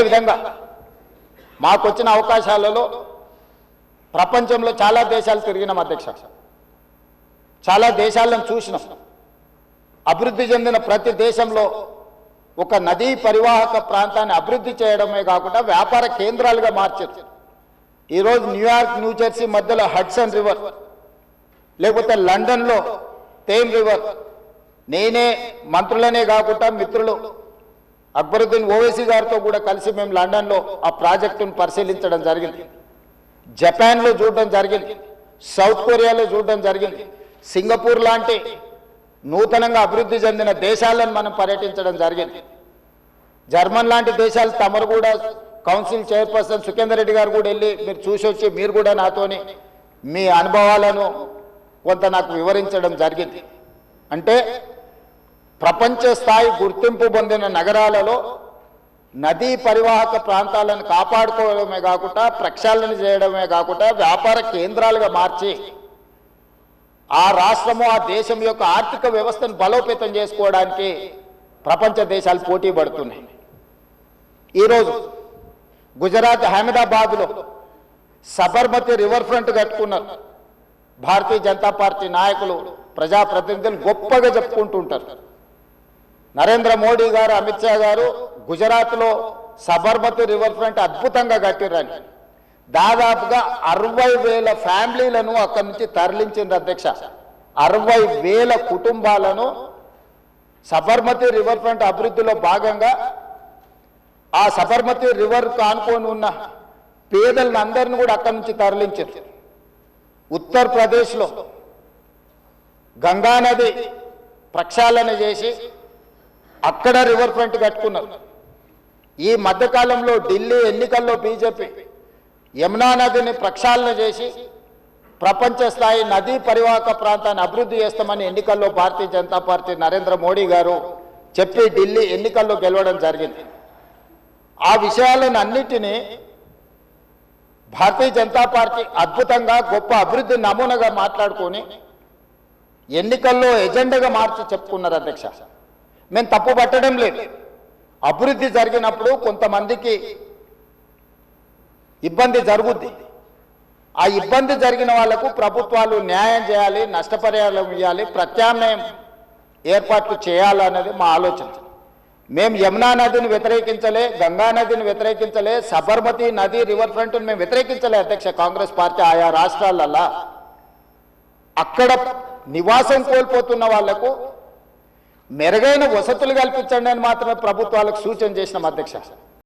అదేవిధంగా మాకు వచ్చిన అవకాశాలలో ప్రపంచంలో చాలా దేశాలు తిరిగినాం అధ్యక్ష. చాలా దేశాలను చూసినాం. అభివృద్ధి చెందిన ప్రతి దేశంలో ఒక నదీ పరివాహక ప్రాంతాన్ని అభివృద్ధి చేయడమే కాకుండా వ్యాపార కేంద్రాలుగా మార్చారు. ఈరోజు న్యూయార్క్ న్యూజెర్సీ మధ్యలో హడ్సన్ రివర్ లేకపోతే లండన్లో తేమ్ రివర్. నేనే మంత్రులనే కాకుండా మిత్రులు అక్బరుద్దీన్ ఓవైసీ గారితో కూడా కలిసి మేము లండన్లో ఆ ప్రాజెక్టును పరిశీలించడం జరిగింది. జపాన్లో చూడడం జరిగింది. సౌత్ కొరియాలో చూడడం జరిగింది. సింగపూర్ లాంటి నూతనంగా అభివృద్ధి చెందిన దేశాలను మనం పర్యటించడం జరిగింది. జర్మన్ లాంటి దేశాలు తమరు కూడా కౌన్సిల్ చైర్పర్సన్ సుఖేందర్ రెడ్డి గారు కూడా వెళ్ళి మీరు చూసి వచ్చి మీరు కూడా నాతోని మీ అనుభవాలను కొంత నాకు వివరించడం జరిగింది. అంటే ప్రపంచ స్థాయి గుర్తింపు పొందిన నగరాలలో నదీ పరివాహక ప్రాంతాలను కాపాడుకోవడమే కాకుండా ప్రక్షాళన చేయడమే కాకుండా వ్యాపార కేంద్రాలుగా మార్చి ఆ రాష్ట్రము ఆ దేశం యొక్క ఆర్థిక వ్యవస్థను బలోపేతం చేసుకోవడానికి ప్రపంచ దేశాలు పోటీ పడుతున్నాయి. ఈరోజు గుజరాత్ అహ్మదాబాద్లో సబర్మతి రివర్ ఫ్రంట్ కట్టుకున్నారు. భారతీయ జనతా పార్టీ నాయకులు ప్రజాప్రతినిధులు గొప్పగా చెప్పుకుంటుంటారు నరేంద్ర మోడీ గారు అమిత్ షా గారు గుజరాత్లో సబర్మతి రివర్ ఫ్రంట్ అద్భుతంగా కట్టిరని దాదాపుగా అరవై వేల ఫ్యామిలీలను అక్కడి నుంచి తరలించింది అధ్యక్ష. అరవై వేల కుటుంబాలను సబర్మతి రివర్ ఫ్రంట్ అభివృద్ధిలో భాగంగా ఆ సబర్మతి రివర్ కానుకొని ఉన్న పేదలను అందరిని కూడా అక్కడి నుంచి తరలించారు ఉత్తరప్రదేశ్లో గంగానది ప్రక్షాళన చేసి అక్కడ రివర్ ఫ్రంట్ కట్టుకున్నారు. ఈ మధ్యకాలంలో ఢిల్లీ ఎన్నికల్లో బీజేపీ యమునా నదిని ప్రక్షాళన చేసి ప్రపంచ స్థాయి నదీ పరివాహక ప్రాంతాన్ని అభివృద్ధి చేస్తామని ఎన్నికల్లో భారతీయ జనతా పార్టీ నరేంద్ర మోడీ గారు చెప్పి ఢిల్లీ ఎన్నికల్లో గెలవడం జరిగింది. ఆ విషయాలను అన్నిటినీ భారతీయ జనతా పార్టీ అద్భుతంగా గొప్ప అభివృద్ధి నమూనాగా మాట్లాడుకొని ఎన్నికల్లో ఎజెండాగా మార్చి చెప్పుకున్నారు అధ్యక్ష. మేము తప్పు పట్టడం లేదు. అభివృద్ధి జరిగినప్పుడు కొంతమందికి ఇబ్బంది జరుగుద్ది. ఆ ఇబ్బంది జరిగిన వాళ్ళకు ప్రభుత్వాలు న్యాయం చేయాలి నష్టపరిహారం ఇవ్వాలి ప్రత్యామ్నాయం ఏర్పాట్లు చేయాలన్నది మా ఆలోచన. మేము యమునా నదిని వ్యతిరేకించలే గంగా నదిని వ్యతిరేకించలే సబర్మతి నది రివర్ ఫ్రంట్ను మేము వ్యతిరేకించలే అధ్యక్ష కాంగ్రెస్ పార్టీ ఆయా రాష్ట్రాలల్లా. అక్కడ నివాసం కోల్పోతున్న వాళ్ళకు మెరుగైన వసతులు కల్పించండి అని మాత్రమే ప్రభుత్వాలకు సూచన చేసినాం అధ్యక్ష.